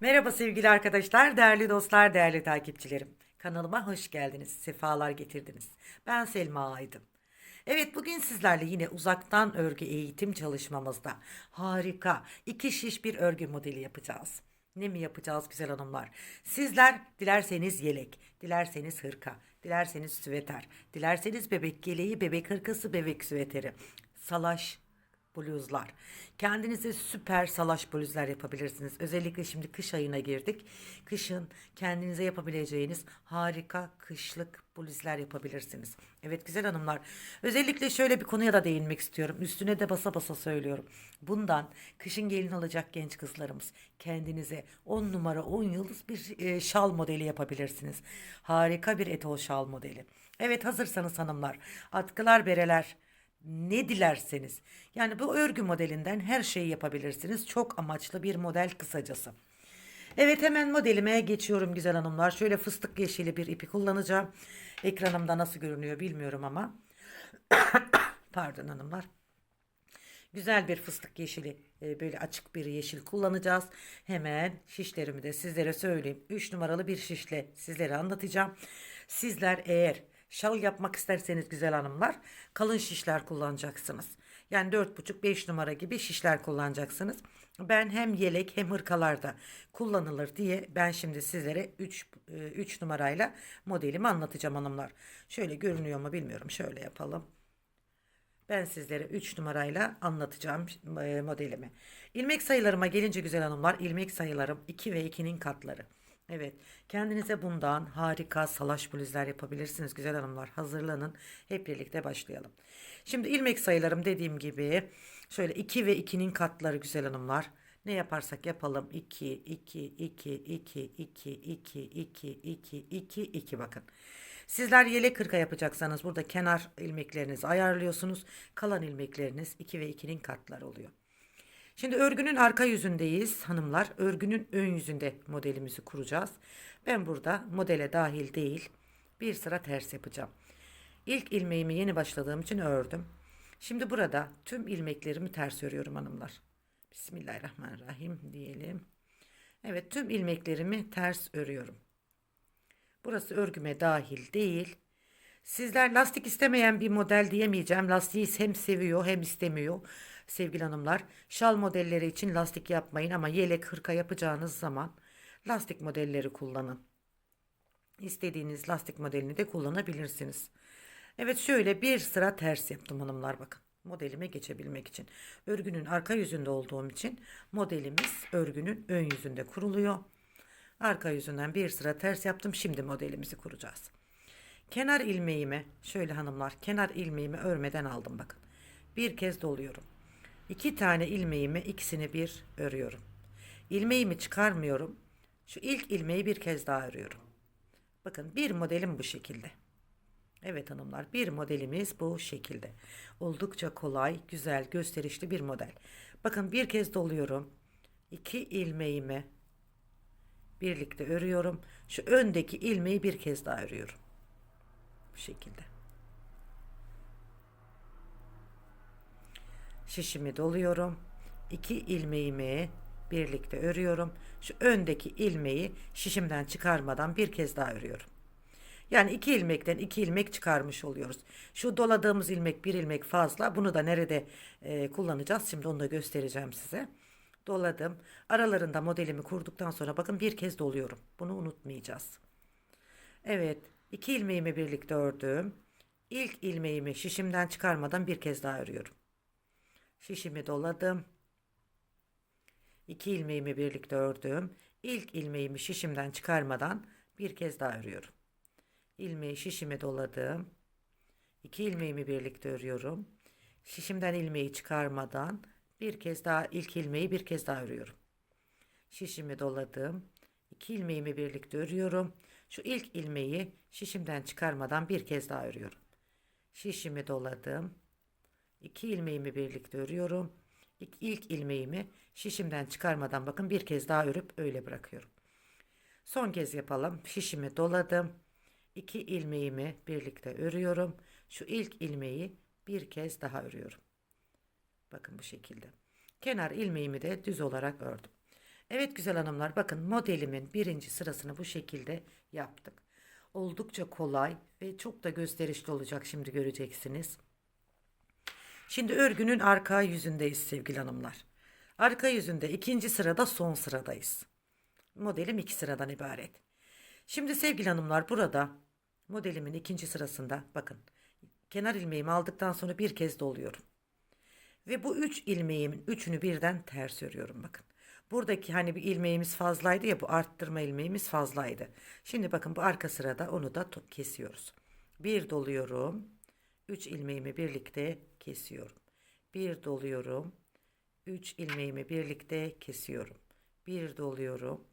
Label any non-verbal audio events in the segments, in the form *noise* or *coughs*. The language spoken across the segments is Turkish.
Merhaba sevgili arkadaşlar, değerli dostlar, değerli takipçilerim. Kanalıma hoş geldiniz, sefalar getirdiniz. Ben Selma Aydın. Evet bugün sizlerle yine uzaktan örgü eğitim çalışmamızda harika iki şiş bir örgü modeli yapacağız. Ne mi yapacağız güzel hanımlar? Sizler dilerseniz yelek, dilerseniz hırka, dilerseniz süveter, dilerseniz bebek geleği, bebek hırkası, bebek süveteri, salaş, bluzlar. Kendinize süper salaş bluzlar yapabilirsiniz. Özellikle şimdi kış ayına girdik. Kışın kendinize yapabileceğiniz harika kışlık bluzlar yapabilirsiniz. Evet güzel hanımlar. Özellikle şöyle bir konuya da değinmek istiyorum. Üstüne de basa basa söylüyorum. Bundan kışın gelin alacak genç kızlarımız kendinize 10 numara 10 yıldız bir e, şal modeli yapabilirsiniz. Harika bir etol şal modeli. Evet hazırsanız hanımlar. Atkılar bereler ne dilerseniz. Yani bu örgü modelinden her şeyi yapabilirsiniz. Çok amaçlı bir model kısacası. Evet hemen modelime geçiyorum güzel hanımlar. Şöyle fıstık yeşili bir ipi kullanacağım. Ekranımda nasıl görünüyor bilmiyorum ama. *coughs* Pardon hanımlar. Güzel bir fıstık yeşili e, böyle açık bir yeşil kullanacağız. Hemen şişlerimi de sizlere söyleyeyim. 3 numaralı bir şişle sizlere anlatacağım. Sizler eğer şal yapmak isterseniz güzel hanımlar kalın şişler kullanacaksınız. Yani 4,5-5 numara gibi şişler kullanacaksınız. Ben hem yelek hem hırkalarda kullanılır diye ben şimdi sizlere 3, 3 numarayla modelimi anlatacağım hanımlar. Şöyle görünüyor mu bilmiyorum. Şöyle yapalım. Ben sizlere 3 numarayla anlatacağım e, modelimi. İlmek sayılarıma gelince güzel hanımlar ilmek sayılarım 2 ve 2'nin katları. Evet kendinize bundan harika salaş bluzlar yapabilirsiniz güzel hanımlar. Hazırlanın hep birlikte başlayalım. Şimdi ilmek sayılarım dediğim gibi şöyle 2 ve 2'nin katları güzel hanımlar. Ne yaparsak yapalım 2 2 2 2 2 2 2 2 2 2 bakın. Sizler yelek kırka yapacaksanız burada kenar ilmeklerinizi ayarlıyorsunuz. Kalan ilmekleriniz 2 ve 2'nin katları oluyor. Şimdi örgünün arka yüzündeyiz hanımlar. Örgünün ön yüzünde modelimizi kuracağız. Ben burada modele dahil değil bir sıra ters yapacağım. İlk ilmeğimi yeni başladığım için ördüm. Şimdi burada tüm ilmeklerimi ters örüyorum hanımlar. Bismillahirrahmanirrahim diyelim. Evet tüm ilmeklerimi ters örüyorum. Burası örgüme dahil değil. Sizler lastik istemeyen bir model diyemeyeceğim. Lastiği hem seviyor hem istemiyor. Sevgili hanımlar, şal modelleri için lastik yapmayın ama yelek hırka yapacağınız zaman lastik modelleri kullanın. İstediğiniz lastik modelini de kullanabilirsiniz. Evet şöyle bir sıra ters yaptım hanımlar bakın. Modelime geçebilmek için. Örgünün arka yüzünde olduğum için modelimiz örgünün ön yüzünde kuruluyor. Arka yüzünden bir sıra ters yaptım. Şimdi modelimizi kuracağız. Kenar ilmeğimi şöyle hanımlar kenar ilmeğimi örmeden aldım bakın. Bir kez doluyorum. İki tane ilmeğimi ikisini bir örüyorum. İlmeğimi çıkarmıyorum. Şu ilk ilmeği bir kez daha örüyorum. Bakın bir modelim bu şekilde. Evet hanımlar bir modelimiz bu şekilde. Oldukça kolay, güzel, gösterişli bir model. Bakın bir kez doluyorum. İki ilmeğimi birlikte örüyorum. Şu öndeki ilmeği bir kez daha örüyorum. Bu şekilde. Şişimi doluyorum. İki ilmeğimi birlikte örüyorum. Şu öndeki ilmeği şişimden çıkarmadan bir kez daha örüyorum. Yani iki ilmekten iki ilmek çıkarmış oluyoruz. Şu doladığımız ilmek bir ilmek fazla. Bunu da nerede e, kullanacağız? Şimdi onu da göstereceğim size. Doladım. Aralarında modelimi kurduktan sonra bakın bir kez doluyorum. Bunu unutmayacağız. Evet. iki ilmeğimi birlikte ördüm. İlk ilmeğimi şişimden çıkarmadan bir kez daha örüyorum. Şişimi doladım. İki ilmeğimi birlikte ördüm. İlk ilmeğimi şişimden çıkarmadan bir kez daha örüyorum. İlmeği şişime doladım. İki ilmeğimi birlikte örüyorum. Şişimden ilmeği çıkarmadan bir kez daha ilk ilmeği bir kez daha örüyorum. Şişimi doladım. İki ilmeğimi birlikte örüyorum. Şu ilk ilmeği şişimden çıkarmadan bir kez daha örüyorum. Şişimi doladım. İki ilmeğimi birlikte örüyorum. İlk, ilk ilmeğimi şişimden çıkarmadan bakın bir kez daha örüp öyle bırakıyorum. Son kez yapalım. Şişimi doladım. İki ilmeğimi birlikte örüyorum. Şu ilk ilmeği bir kez daha örüyorum. Bakın bu şekilde. Kenar ilmeğimi de düz olarak ördüm. Evet güzel hanımlar bakın modelimin birinci sırasını bu şekilde yaptık. Oldukça kolay ve çok da gösterişli olacak şimdi göreceksiniz. Şimdi örgünün arka yüzündeyiz sevgili hanımlar. Arka yüzünde ikinci sırada son sıradayız. Modelim iki sıradan ibaret. Şimdi sevgili hanımlar burada modelimin ikinci sırasında bakın kenar ilmeğimi aldıktan sonra bir kez doluyorum. Ve bu üç ilmeğimin üçünü birden ters örüyorum bakın. Buradaki hani bir ilmeğimiz fazlaydı ya bu arttırma ilmeğimiz fazlaydı. Şimdi bakın bu arka sırada onu da kesiyoruz. Bir doluyorum. Üç ilmeğimi birlikte kesiyorum. Bir doluyorum. Üç ilmeğimi birlikte kesiyorum. Bir doluyorum.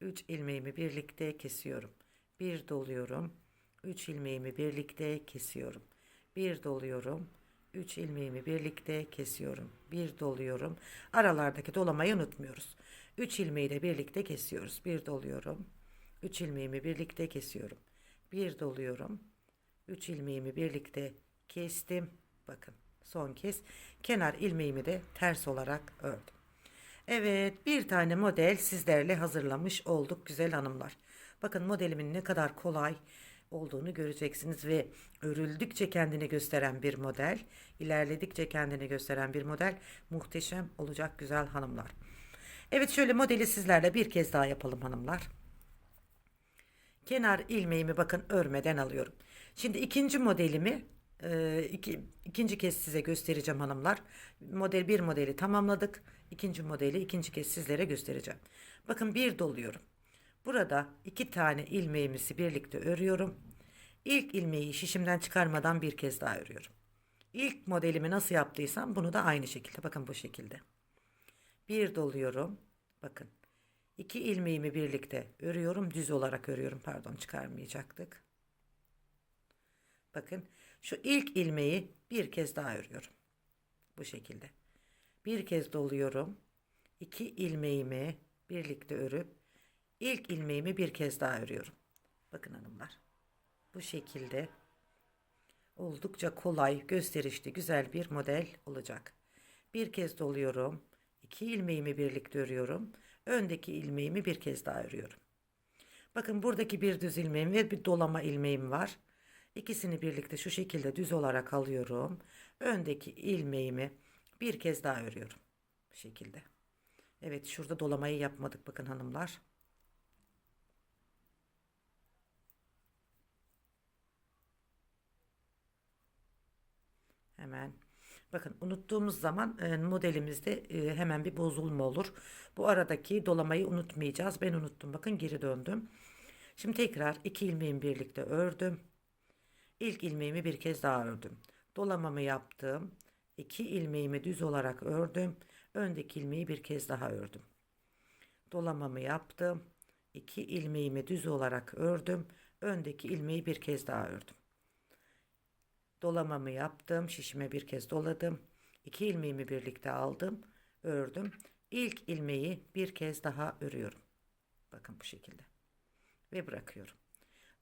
Üç ilmeğimi birlikte kesiyorum. Bir doluyorum. Üç ilmeğimi birlikte kesiyorum. Bir doluyorum. 3 ilmeğimi birlikte kesiyorum. Bir doluyorum. Aralardaki dolamayı unutmuyoruz. 3 ilmeği de birlikte kesiyoruz. Bir doluyorum. 3 ilmeğimi birlikte kesiyorum. Bir doluyorum. 3 ilmeğimi birlikte kestim. Bakın son kez kenar ilmeğimi de ters olarak ördüm. Evet bir tane model sizlerle hazırlamış olduk güzel hanımlar. Bakın modelimin ne kadar kolay olduğunu göreceksiniz ve örüldükçe kendini gösteren bir model, ilerledikçe kendini gösteren bir model muhteşem olacak güzel hanımlar. Evet şöyle modeli sizlerle bir kez daha yapalım hanımlar. Kenar ilmeğimi bakın örmeden alıyorum. Şimdi ikinci modelimi e, iki, ikinci kez size göstereceğim hanımlar. Model bir modeli tamamladık. İkinci modeli ikinci kez sizlere göstereceğim. Bakın bir doluyorum. Burada iki tane ilmeğimizi birlikte örüyorum. İlk ilmeği şişimden çıkarmadan bir kez daha örüyorum. İlk modelimi nasıl yaptıysam bunu da aynı şekilde. Bakın bu şekilde. Bir doluyorum. Bakın. İki ilmeğimi birlikte örüyorum. Düz olarak örüyorum. Pardon çıkarmayacaktık. Bakın şu ilk ilmeği bir kez daha örüyorum. Bu şekilde. Bir kez doluyorum. İki ilmeğimi birlikte örüp ilk ilmeğimi bir kez daha örüyorum. Bakın hanımlar. Bu şekilde oldukça kolay, gösterişli, güzel bir model olacak. Bir kez doluyorum. İki ilmeğimi birlikte örüyorum. Öndeki ilmeğimi bir kez daha örüyorum. Bakın buradaki bir düz ilmeğim ve bir dolama ilmeğim var. İkisini birlikte şu şekilde düz olarak alıyorum. Öndeki ilmeğimi bir kez daha örüyorum. Bu şekilde. Evet şurada dolamayı yapmadık bakın hanımlar. Hemen. Bakın unuttuğumuz zaman e, modelimizde e, hemen bir bozulma olur. Bu aradaki dolamayı unutmayacağız. Ben unuttum. Bakın geri döndüm. Şimdi tekrar iki ilmeğimi birlikte ördüm. İlk ilmeğimi bir kez daha ördüm. Dolamamı yaptım. İki ilmeğimi düz olarak ördüm. Öndeki ilmeği bir kez daha ördüm. Dolamamı yaptım. İki ilmeğimi düz olarak ördüm. Öndeki ilmeği bir kez daha ördüm. Dolamamı yaptım. Şişime bir kez doladım. İki ilmeğimi birlikte aldım. Ördüm. İlk ilmeği bir kez daha örüyorum. Bakın bu şekilde. Ve bırakıyorum.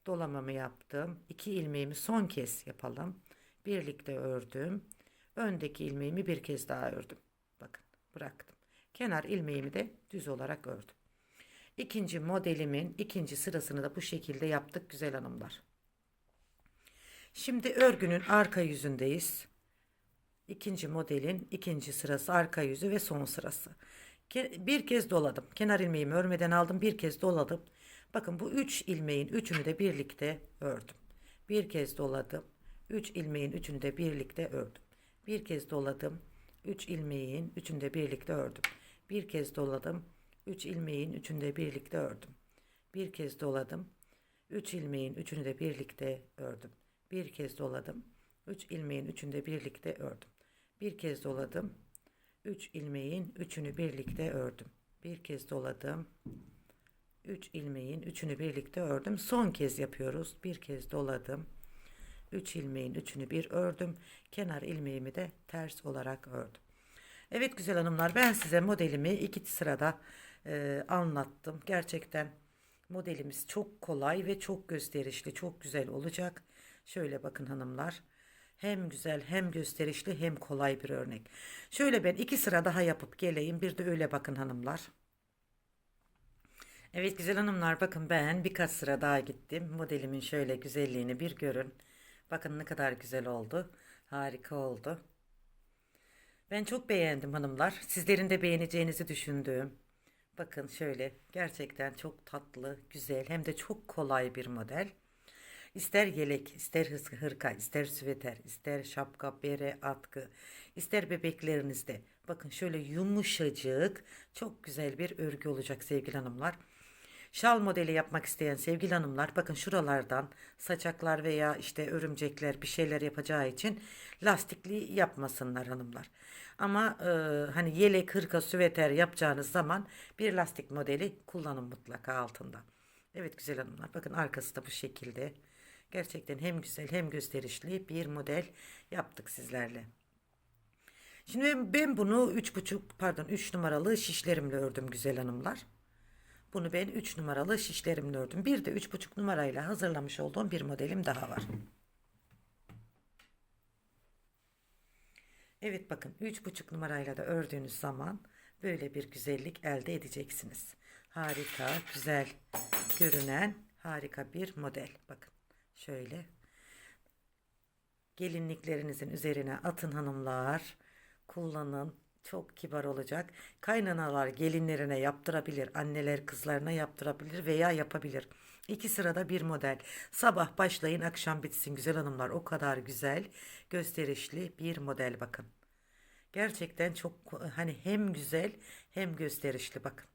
Dolamamı yaptım. İki ilmeğimi son kez yapalım. Birlikte ördüm. Öndeki ilmeğimi bir kez daha ördüm. Bakın bıraktım. Kenar ilmeğimi de düz olarak ördüm. İkinci modelimin ikinci sırasını da bu şekilde yaptık güzel hanımlar. Şimdi örgünün arka yüzündeyiz. İkinci modelin ikinci sırası arka yüzü ve son sırası. Bir kez doladım. Kenar ilmeğimi örmeden aldım. Bir kez doladım. Bakın bu üç ilmeğin üçünü de birlikte ördüm. Bir kez doladım. Üç ilmeğin üçünü de birlikte ördüm. Bir kez doladım. Üç ilmeğin üçünü de birlikte ördüm. Bir kez doladım. Üç ilmeğin üçünü de birlikte ördüm. Bir kez doladım. Üç ilmeğin üçünü de birlikte ördüm. Bir kez doladım. Üç ilmeğin üçünü de birlikte ördüm. Bir kez doladım. Üç ilmeğin üçünü birlikte ördüm. Bir kez doladım. Üç ilmeğin üçünü birlikte ördüm. Son kez yapıyoruz. Bir kez doladım. Üç ilmeğin üçünü bir ördüm. Kenar ilmeğimi de ters olarak ördüm. Evet güzel hanımlar ben size modelimi iki sırada e, anlattım. Gerçekten modelimiz çok kolay ve çok gösterişli, çok güzel olacak. Şöyle bakın hanımlar. Hem güzel hem gösterişli hem kolay bir örnek. Şöyle ben iki sıra daha yapıp geleyim. Bir de öyle bakın hanımlar. Evet güzel hanımlar bakın ben birkaç sıra daha gittim. Modelimin şöyle güzelliğini bir görün. Bakın ne kadar güzel oldu. Harika oldu. Ben çok beğendim hanımlar. Sizlerin de beğeneceğinizi düşündüğüm. Bakın şöyle gerçekten çok tatlı, güzel hem de çok kolay bir model. İster yelek, ister hırka, ister süveter, ister şapka, bere, atkı, ister bebeklerinizde. Bakın şöyle yumuşacık, çok güzel bir örgü olacak sevgili hanımlar. Şal modeli yapmak isteyen sevgili hanımlar bakın şuralardan saçaklar veya işte örümcekler bir şeyler yapacağı için lastikli yapmasınlar hanımlar. Ama e, hani yelek, hırka, süveter yapacağınız zaman bir lastik modeli kullanın mutlaka altında. Evet güzel hanımlar bakın arkası da bu şekilde. Gerçekten hem güzel hem gösterişli bir model yaptık sizlerle. Şimdi ben, bunu üç buçuk pardon 3 numaralı şişlerimle ördüm güzel hanımlar. Bunu ben 3 numaralı şişlerimle ördüm. Bir de 3,5 numarayla hazırlamış olduğum bir modelim daha var. Evet bakın 3,5 numarayla da ördüğünüz zaman böyle bir güzellik elde edeceksiniz. Harika, güzel görünen harika bir model. Bakın şöyle gelinliklerinizin üzerine atın hanımlar. Kullanın. Çok kibar olacak. Kaynanalar gelinlerine yaptırabilir. Anneler kızlarına yaptırabilir veya yapabilir. İki sırada bir model. Sabah başlayın akşam bitsin güzel hanımlar. O kadar güzel gösterişli bir model bakın. Gerçekten çok hani hem güzel hem gösterişli bakın.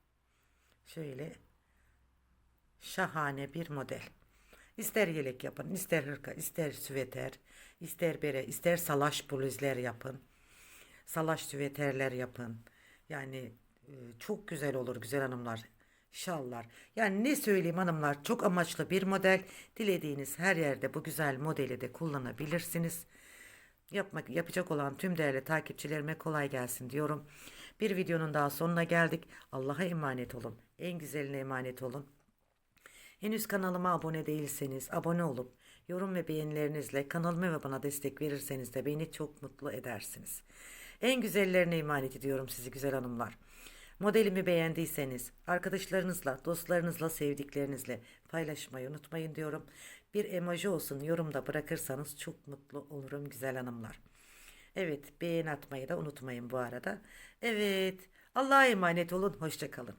Şöyle şahane bir model. İster yelek yapın, ister hırka, ister süveter, ister bere, ister salaş bluzler yapın. Salaş süveterler yapın. Yani e, çok güzel olur güzel hanımlar. Şallar. Yani ne söyleyeyim hanımlar çok amaçlı bir model. Dilediğiniz her yerde bu güzel modeli de kullanabilirsiniz. Yapmak yapacak olan tüm değerli takipçilerime kolay gelsin diyorum. Bir videonun daha sonuna geldik. Allah'a emanet olun. En güzeline emanet olun. Henüz kanalıma abone değilseniz abone olup yorum ve beğenilerinizle kanalıma ve bana destek verirseniz de beni çok mutlu edersiniz. En güzellerine emanet ediyorum sizi güzel hanımlar. Modelimi beğendiyseniz arkadaşlarınızla, dostlarınızla, sevdiklerinizle paylaşmayı unutmayın diyorum. Bir emoji olsun yorumda bırakırsanız çok mutlu olurum güzel hanımlar. Evet beğen atmayı da unutmayın bu arada. Evet Allah'a emanet olun hoşçakalın.